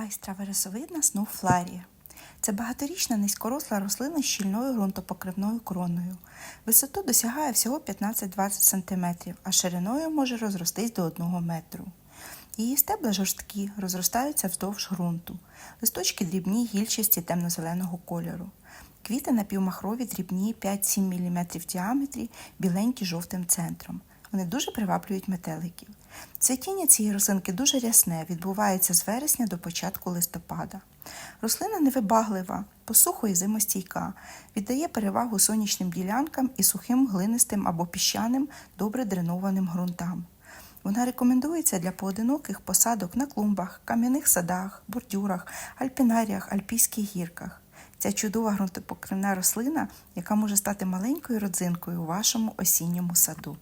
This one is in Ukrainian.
Айстра вересовидна сноуфларія. Це багаторічна низькоросла рослина з щільною ґрунтопокривною кроною. Висоту досягає всього 15-20 см, а шириною може розростись до 1 метру. Її стебла жорсткі, розростаються вздовж ґрунту. Листочки дрібні, гільчасті темно-зеленого кольору. Квіти напівмахрові, дрібні 5-7 мм в діаметрі, біленькі жовтим центром. Вони дуже приваблюють метеликів. Цвітіння цієї рослинки дуже рясне, відбувається з вересня до початку листопада. Рослина невибаглива, посухо і зимостійка, віддає перевагу сонячним ділянкам і сухим глинистим або піщаним, добре дренованим ґрунтам. Вона рекомендується для поодиноких посадок на клумбах, кам'яних садах, бордюрах, альпінаріях, альпійських гірках. Ця чудова ґрунтопокривна рослина, яка може стати маленькою родзинкою у вашому осінньому саду.